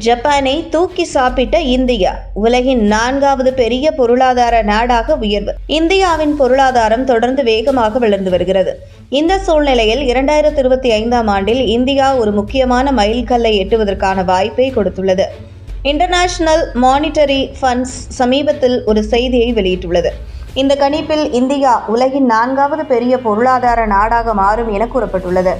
ஜப்பானை தூக்கி சாப்பிட்ட இந்தியா உலகின் நான்காவது பெரிய பொருளாதார நாடாக உயர்வு. இந்தியாவின் பொருளாதாரம் தொடர்ந்து வேகமாக வளர்ந்து வருகிறது. இந்த சூழ்நிலையில் இரண்டாயிரத்தி இருபத்தி ஐந்தாம் ஆண்டில் இந்தியா ஒரு முக்கியமான மைல்கல்லை எட்டுவதற்கான வாய்ப்பை கொடுத்துள்ளது. இன்டர்நேஷனல் மானிட்டரி ஃபண்ட்ஸ் சமீபத்தில் ஒரு செய்தியை வெளியிட்டுள்ளது. இந்த கணிப்பில் இந்தியா உலகின் நான்காவது பெரிய பொருளாதார நாடாக மாறும் என கூறப்பட்டுள்ளது.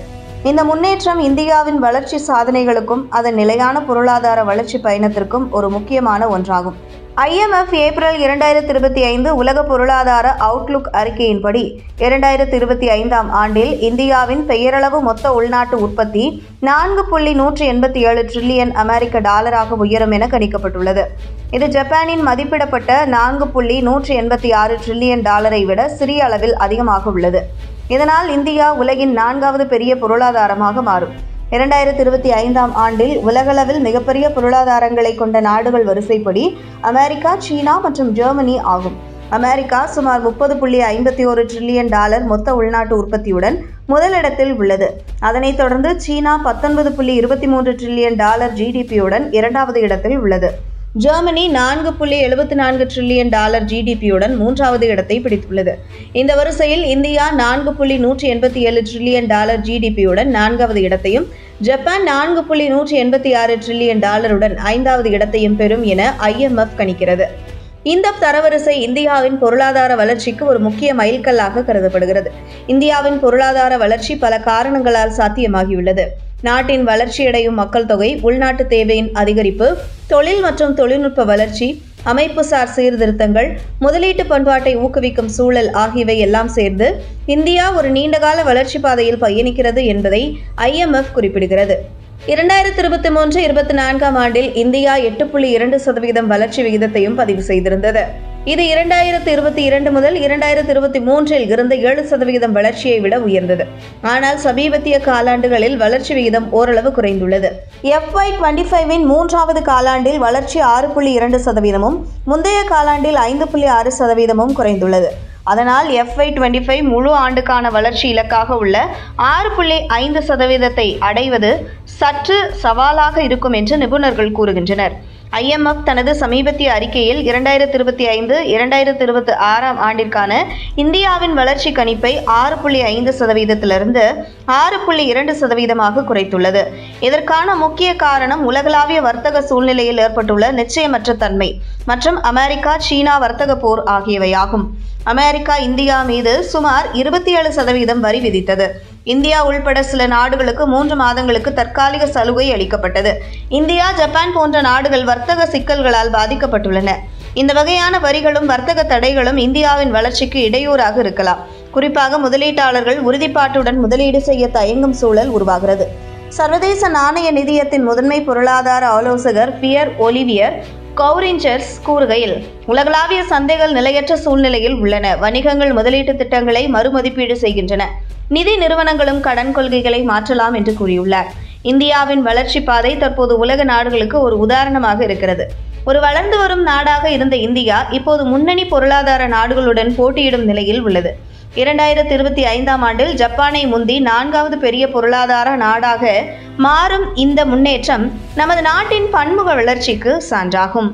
இந்த முன்னேற்றம் இந்தியாவின் வளர்ச்சி சாதனைகளுக்கும் அதன் நிலையான பொருளாதார வளர்ச்சி பயணத்திற்கும் ஒரு முக்கியமான ஒன்றாகும். ஐஎம்எஃப் ஏப்ரல் இரண்டாயிரத்தி இருபத்தி ஐந்து உலக பொருளாதார அவுட்லுக் அறிக்கையின்படி இரண்டாயிரத்தி இருபத்தி ஐந்தாம் ஆண்டில் இந்தியாவின் பெயரளவு மொத்த உள்நாட்டு உற்பத்தி நான்கு புள்ளி நூற்றி எண்பத்தி ஏழு ட்ரில்லியன் அமெரிக்க டாலராக உயரும் என கணிக்கப்பட்டுள்ளது. இது ஜப்பானின் மதிப்பிடப்பட்ட நான்கு புள்ளி நூற்றி எண்பத்தி ஆறு ட்ரில்லியன் டாலரை விட சிறிய அளவில் அதிகமாக உள்ளது. இதனால் இந்தியா உலகின் நான்காவது பெரிய பொருளாதாரமாக மாறும். இரண்டாயிரத்தி இருபத்தி ஐந்தாம் ஆண்டில் உலகளவில் மிகப்பெரிய பொருளாதாரங்களை கொண்ட நாடுகள் வரிசைப்படி அமெரிக்கா சீனா மற்றும் ஜெர்மனி ஆகும். அமெரிக்கா சுமார் முப்பது புள்ளி ஐம்பத்தி ஒரு ட்ரில்லியன் டாலர் மொத்த உள்நாட்டு உற்பத்தியுடன் முதலிடத்தில் உள்ளது. அதனைத் தொடர்ந்து சீனா பத்தொன்பது புள்ளி இருபத்தி மூன்று ட்ரில்லியன் டாலர் ஜிடிபியுடன் இரண்டாவது இடத்தில் உள்ளது. ஜெர்மனி நான்கு புள்ளி எழுபத்தி நான்கு ட்ரில்லியன் டாலர் ஜிடிபியுடன் மூன்றாவது இடத்தை பிடித்துள்ளது. இந்த வரிசையில் இந்தியா நான்கு புள்ளி நூற்றி எண்பத்தி ஏழு ட்ரில்லியன் டாலர் ஜிடிபியுடன் நான்காவது இடத்தையும் ஜப்பான் நான்கு புள்ளி நூற்றி எண்பத்தி ஆறு ட்ரில்லியன் டாலருடன் ஐந்தாவது இடத்தையும் பெறும் என ஐஎம்எஃப் கணிக்கிறது. இந்த தரவரிசை இந்தியாவின் பொருளாதார வளர்ச்சிக்கு ஒரு முக்கிய மைல்கல்லாக கருதப்படுகிறது. இந்தியாவின் பொருளாதார வளர்ச்சி பல காரணங்களால் சாத்தியமாகியுள்ளது. நாட்டின் வளர்ச்சியடையும் மக்கள் தொகை உள்நாட்டு தேவையின் அதிகரிப்பு தொழில் மற்றும் தொழில்நுட்ப வளர்ச்சி அமைப்புசார் சீர்திருத்தங்கள் முதலீட்டு பண்பாட்டை ஊக்குவிக்கும் சூழல் ஆகியவை எல்லாம் சேர்ந்து இந்தியா ஒரு நீண்டகால வளர்ச்சி பாதையில் பயணிக்கிறது என்பதை ஐஎம்எஃப் குறிப்பிடுகிறது. இரண்டாயிரத்தி இருபத்தி மூன்று இருபத்தி நான்காம் ஆண்டில் இந்தியா எட்டு புள்ளி இரண்டு சதவீதம் வளர்ச்சி விகிதத்தையும் பதிவு செய்திருந்தது. இது இரண்டாயிரத்தி இருபத்தி இரண்டு முதல் இரண்டாயிரத்தி இருபத்தி மூன்றில் இருந்த ஏழு சதவிகிதம் வளர்ச்சியை விட உயர்ந்தது. ஆனால் சமீபத்திய காலாண்டுகளில் வளர்ச்சி விகிதம் ஓரளவு குறைந்துள்ளது. எஃப்ஒய் டுவெண்ட்டி ஃபைவின் மூன்றாவது காலாண்டில் வளர்ச்சி ஆறு புள்ளி இரண்டு சதவீதமும் முந்தைய காலாண்டில் ஐந்து புள்ளி ஆறு சதவீதமும் குறைந்துள்ளது. அதனால் எஃப்ஐ டுவெண்ட்டி ஃபைவ் முழு ஆண்டுக்கான வளர்ச்சி இலக்காக உள்ள ஆறு புள்ளி ஐந்து சதவீதத்தை அடைவது சற்று சவாலாக இருக்கும் என்று நிபுணர்கள் கூறுகின்றனர். ஐஎம்எஃப் தனது சமீபத்திய அறிக்கையில் இரண்டாயிரத்தி இருபத்தி ஐந்து இரண்டாயிரத்தி இருபத்தி ஆறாம் ஆண்டிற்கான இந்தியாவின் வளர்ச்சி கணிப்பை ஆறு புள்ளி ஐந்து சதவீதத்திலிருந்து ஆறு புள்ளி இரண்டு சதவீதமாக குறைத்துள்ளது. இதற்கான முக்கிய காரணம் உலகளாவிய வர்த்தக சூழ்நிலையில் ஏற்பட்டுள்ள நிச்சயமற்ற தன்மை. மற்றும் அமெரிக்கா சீனா வர்த்தக போர் ஆகியவையாகும். அமெரிக்கா இந்தியா மீது சுமார் இருபத்தி ஏழு சதவீதம் வரி விதித்தது. இந்தியா உள்பட சில நாடுகளுக்கு மூன்று மாதங்களுக்கு தற்காலிக சலுகை அளிக்கப்பட்டது. இந்தியா ஜப்பான் போன்ற நாடுகள் வர்த்தக சிக்கல்களால் பாதிக்கப்பட்டுள்ளன. இந்த வகையான வரிகளும் வர்த்தக தடைகளும் இந்தியாவின் வளர்ச்சிக்கு இடையூறாக இருக்கலாம். குறிப்பாக முதலீட்டாளர்கள் உறுதிப்பாட்டுடன் முதலீடு செய்ய தயங்கும் சூழல் உருவாகிறது. சர்வதேச நாணய நிதியத்தின் முதன்மை பொருளாதார ஆலோசகர் பியர் ஒலிவியர் கௌரிஞ்சர்ஸ் கூறுகையில் உலகளாவிய சந்தைகள் நிலையற்ற சூழ்நிலையில் உள்ளன. வணிகங்கள் முதலீட்டு திட்டங்களை மறுமதிப்பீடு செய்கின்றன. நிதி நிறுவனங்களும் கடன் கொள்கைகளை மாற்றலாம் என்று கூறியுள்ளார். இந்தியாவின் வளர்ச்சி பாதை தற்போது உலக நாடுகளுக்கு ஒரு உதாரணமாக இருக்கிறது. ஒரு வளர்ந்து வரும் நாடாக இருந்த இந்தியா இப்போது முன்னணி பொருளாதார நாடுகளுடன் போட்டியிடும் நிலையில் உள்ளது. இரண்டாயிரத்தி இருபத்தி ஐந்தாம் ஆண்டில் ஜப்பானை முந்தி நான்காவது பெரிய பொருளாதார நாடாக மாறும் இந்த முன்னேற்றம் நமது நாட்டின் பன்முக வளர்ச்சிக்கு சான்றாகும்.